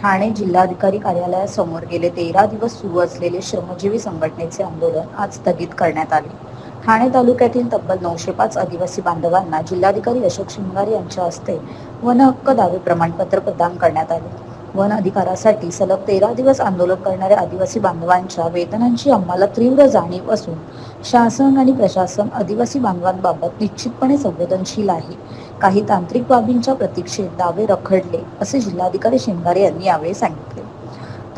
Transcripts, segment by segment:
ठाणे जिल्हाधिकारी कार्यालयासमोर गेले तेरा दिवस सुरू असलेले श्रमजीवी संघटनेचे आंदोलन आज स्थगित करण्यात आले. ठाणे तालुक्यातील तब्बल नऊशे पाच आदिवासी बांधवांना जिल्हाधिकारी अशोक शिंगारे यांच्या हस्ते वन हक्क दावे प्रमाणपत्र प्रदान करण्यात आले. वन अधिकारासाठी सलग तेरा दिवस आंदोलन करणाऱ्या आदिवासी बांधवांच्या वेतनांची आम्हाला तीव्र जाणीव असून शासन आणि प्रशासन आदिवासी बांधवांबाबत निश्चितपणे संवेदनशील आहे. काही तांत्रिक बाबींच्या प्रतीक्षेत दावे रखडले असे जिल्हाधिकारी शिंगारे यांनी यावेळी सांगितले.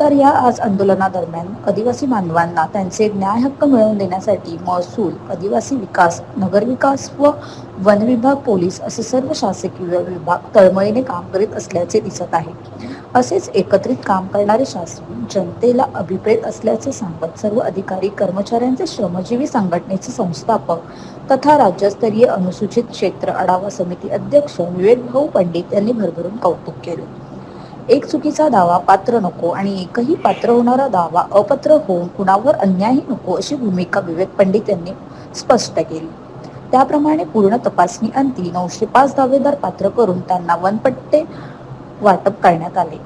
तर या आज आंदोलनादरम्यान आदिवासी बांधवांना त्यांचे न्याय हक्क मिळवून देण्यासाठी महसूल आदिवासी विकास नगरविकास व वन विभाग पोलीस असे सर्व शासकीय विभाग तळमळीने काम करीत असल्याचे दिसत आहे. असेच एकत्रित काम करणारे शासन जनतेला अभिप्रेत असल्याचे सांगत सर्व अधिकारी कर्मचाऱ्यांचे श्रमजीवी संघटनेचे संस्थापक तथा राज्यस्तरीय अनुसूचित क्षेत्र आढावा समिती अध्यक्ष विवेक भाऊ पंडित यांनी भरभरून कौतुक केले. एक चुकीचा दावा पात्र नको आणि एकही पात्र होणारा दावा अपात्र होऊन कुणावर अन्यायही नको अशी भूमिका विवेक पंडित यांनी स्पष्ट केली. त्याप्रमाणे पूर्ण तपासणी अंती नऊशे पाच दावेदार पात्र करून त्यांना वनपट्टे वाटप करण्यात आले.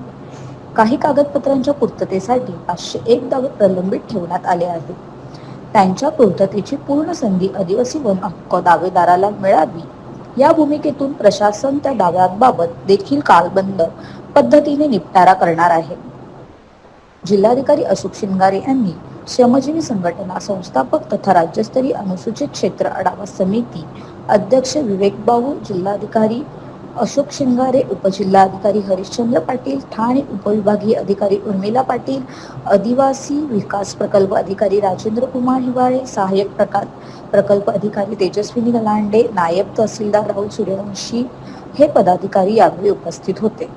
काही कागदपत्रांच्या पूर्ततेसाठी पाचशे एक दावे प्रलंबित ठेवण्यात आले आहेत. त्यांच्या पूर्ततेची पूर्ण संधी आदिवासी वन हक्क दावेदाराला मिळावी. या भूमिकेतून प्रशासन त्या दाव्यांबाबत देखील कालबंद पद्धतीने निपटारा करणार आहे. जिल्हाधिकारी अशोक शिंगारे यांनी श्रमजीवी संघटना संस्थापक तथा राज्यस्तरीय अनुसूचित क्षेत्र आढावा समिती अध्यक्ष विवेक बाबू जिल्हाधिकारी अशोक शिंगारे उपजिल्हाधिकारी हरिश्चंद्र पाटील ठाणे उपविभागीय अधिकारी उर्मिला पाटील आदिवासी विकास प्रकल्प अधिकारी राजेंद्र कुमार हिवाळे सहाय्यक प्रकार प्रकल्प अधिकारी तेजस्विनी गलांडे नायब तहसीलदार राहुल सूर्यवंशी हे पदाधिकारी यावेळी उपस्थित होते.